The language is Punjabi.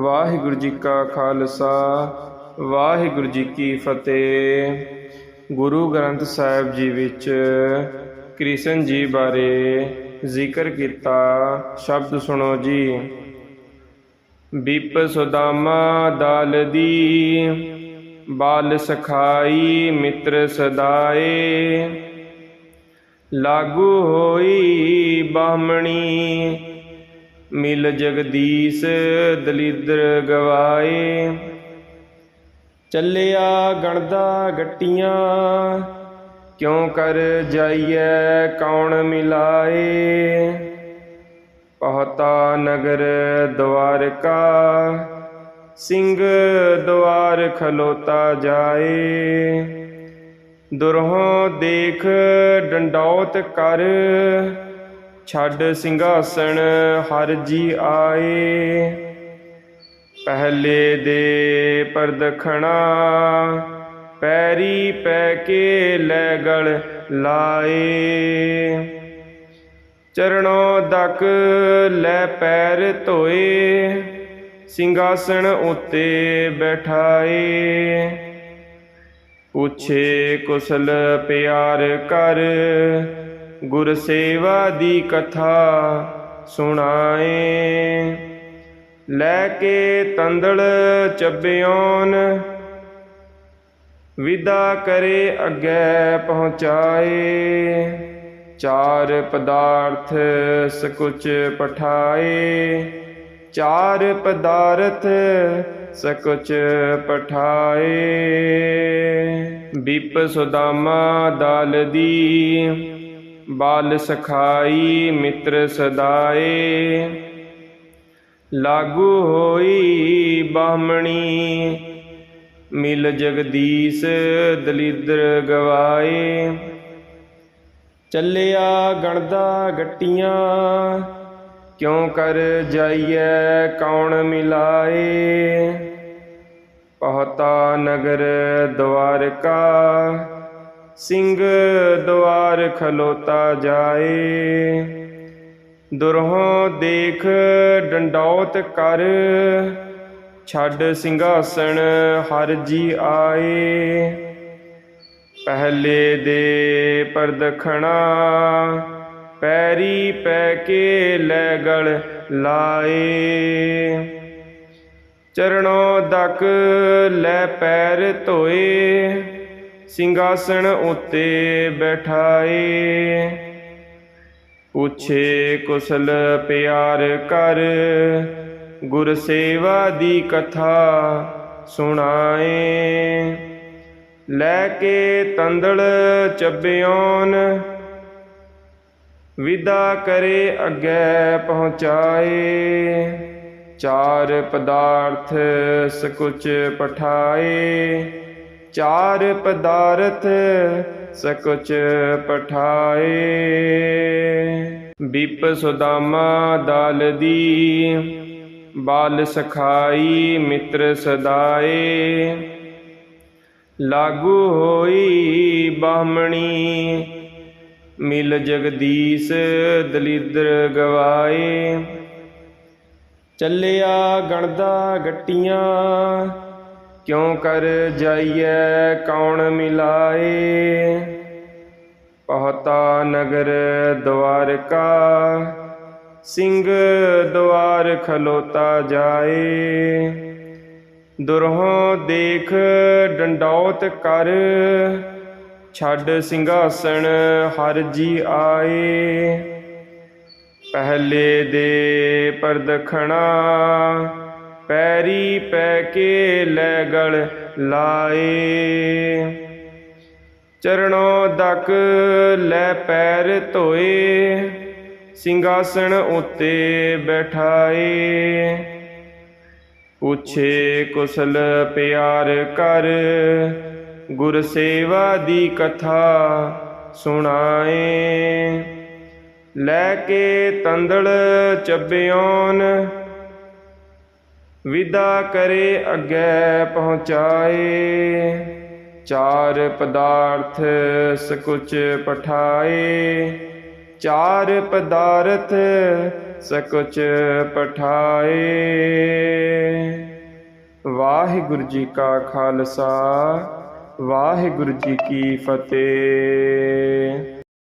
ਵਾਹਿਗੁਰੂ ਜੀ ਕਾ ਖਾਲਸਾ, ਵਾਹਿਗੁਰੂ ਜੀ ਕੀ ਫਤਿਹ। ਗੁਰੂ ਗ੍ਰੰਥ ਸਾਹਿਬ ਜੀ ਵਿੱਚ ਕ੍ਰਿਸ਼ਨ ਜੀ ਬਾਰੇ ਜ਼ਿਕਰ ਕੀਤਾ, ਸ਼ਬਦ ਸੁਣੋ ਜੀ। ਬਿਪ ਸੁਦਾਮਾ ਦਾਲ ਦੀ, ਬਾਲ ਸਖਾਈ ਮਿੱਤਰ ਸਦਾਏ। ਲਾਗੂ ਹੋਈ ਬਾਹਮਣੀ ਮਿਲ ਜਗਦੀਸ਼ ਦਲਿਦਰ ਗਵਾਏ। ਚੱਲਿਆ ਗਣਦਾ ਗੱਟੀਆਂ, ਕਿਉਂ ਕਰ ਜਾਈਐ, ਕੌਣ ਮਿਲਾਏ? ਪਹਤਾ ਨਗਰ ਦਵਾਰਕਾ, ਸਿੰਘ ਦਵਾਰ ਖਲੋਤਾ ਜਾਏ। ਦੁਰਹੋਂ ਦੇਖ ਡੰਡੌਤ ਕਰ ਛੱਡ ਸਿੰਘਾਸਣ ਹਰ ਜੀ ਆਏ। ਪਹਿਲੇ ਦੇ ਪਰਦਖਣਾ ਪੈਰੀ ਪੈ ਕੇ ਲੈ ਗਲ ਲਾਏ। ਚਰਣੋਂ ਦਕ ਲੈ ਪੈਰ ਧੋਏ, ਸਿੰਘਾਸਣ ਉਤੇ ਬੈਠਾਏ। ਪੁੱਛੇ ਕੁਸਲ ਪਿਆਰ ਕਰ ਗੁਰ ਸੇਵਾ ਦੀ ਕਥਾ ਸੁਣਾਏ। ਲੈ ਕੇ ਤੰਦੜ ਚੱਬਿਓਨ, ਵਿਦਾ ਕਰੇ ਅੱਗੇ ਪਹੁੰਚਾਏ। ਚਾਰ ਪਦਾਰਥ ਸਕੁਚ ਪਠਾਏ। ਚਾਰ ਪਦਾਰਥ ਸਕੁਚ ਪਠਾਏ। ਬਿਪ ਸੁਦਾਮਾ ਦਾਲ ਦੀ ਬਾਲ ਸਖਾਈ ਮਿੱਤਰ ਸਦਾਏ। ਲਾਗੂ ਹੋਈ ਬਾਹਮਣੀ, ਮਿਲ ਜਗਦੀਸ਼ ਦਲਿਦਰ ਗਵਾਏ। ਚੱਲਿਆ ਗਣਦਾ ਗੱਟੀਆਂ, ਕਿਉਂ ਕਰ ਜਾਈਐ ਕੌਣ ਮਿਲਾਏ। ਪਹਤਾ ਨਗਰ ਦਵਾਰਕਾ ਸਿੰਘ ਦੁਆਰ ਖਲੋਤਾ ਜਾਏ। ਦੁਰਹੋਂ ਦੇਖ ਡੰਡੌਤ ਕਰ, ਛੱਡ ਸਿੰਘਾਸਣ ਹਰ ਜੀ ਆਏ। ਪਹਿਲੇ ਦੇ ਪਰਦਖਣਾ ਪੈਰੀ ਪੈ ਕੇ ਲੈ ਗਲ ਲਾਏ। ਚਰਣੋਂ ਦਕ ਲੈ ਪੈਰ ਧੋਏ ਸਿੰਘਾਸਣ ਉਤੇ ਬੈਠਾਏ। ਪੁੱਛੇ ਕੁਸਲ ਪਿਆਰ ਕਰ, ਗੁਰ ਸੇਵਾ ਦੀ ਕਥਾ ਸੁਣਾਏ। ਲੈ ਕੇ ਤੰਦਲ ਚੱਬਿਓਨ, ਵਿਦਾ ਕਰੇ ਅੱਗੇ ਪਹੁੰਚਾਏ। ਚਾਰ ਪਦਾਰਥ ਸकुच ਪਠਾਏ। ਚਾਰ ਪਦਾਰਥ ਸकुच ਪਠਾਏ। ਬਿਪ ਸੁਦਾਮਾ ਦਲ ਦੀ, ਬਾਲ ਸਖਾਈ ਮਿੱਤਰ ਸਦਾਏ। ਲਾਗੂ ਹੋਈ ਬਾਹਮਣੀ, ਮਿਲ ਜਗਦੀਸ਼ ਦਲਿਦਰ ਗਵਾਏ। ਚੱਲਿਆ ਗਣਦਾ ਗੱਟੀਆਂ ਕਿਉਂ ਕਰ ਜਾਈਐ? ਕੌਣ ਮਿਲਾਏ? ਪਹਤਾ ਨਗਰ ਦਵਾਰਕਾ, ਸਿੰਘ ਦਵਾਰ ਖਲੋਤਾ ਜਾਏ। ਦੁਰਹੋਂ ਦੇਖ ਡੰਡੌਤ ਕਰ, ਛੱਡ ਸਿੰਘਾਸਣ ਹਰ ਜੀ ਆਏ। ਪਹਿਲੇ ਦੇ ਪਰਦਖਣਾ ਪੈਰੀ ਪੈ ਕੇ ਲੈ ਗਲ ਲਾਏ। ਚਰਣੋਂ ਦਕ ਲੈ ਪੈਰ ਧੋਏ, ਸਿੰਘਾਸਣ ਉਤੇ ਬੈਠਾਏ। ਪੁੱਛੇ ਕੁਸਲ ਪਿਆਰ ਕਰ ਗੁਰ ਸੇਵਾ ਦੀ ਕਥਾ ਸੁਣਾਏ। ਲੈ ਕੇ ਤੰਦਲ ਚੱਬਿਓਨ ਵਿਦਾ ਕਰੇ ਅੱਗੇ ਪਹੁੰਚਾਏ, ਚਾਰ ਪਦਾਰਥ ਸਕੁਚ ਪਠਾਏ, ਚਾਰ ਪਦਾਰਥ ਸਕੁਚ ਪਠਾਏ। ਵਾਹਿਗੁਰੂ ਜੀ ਕਾ ਖਾਲਸਾ, ਵਾਹਿਗੁਰੂ ਜੀ ਕੀ ਫਤਿਹ।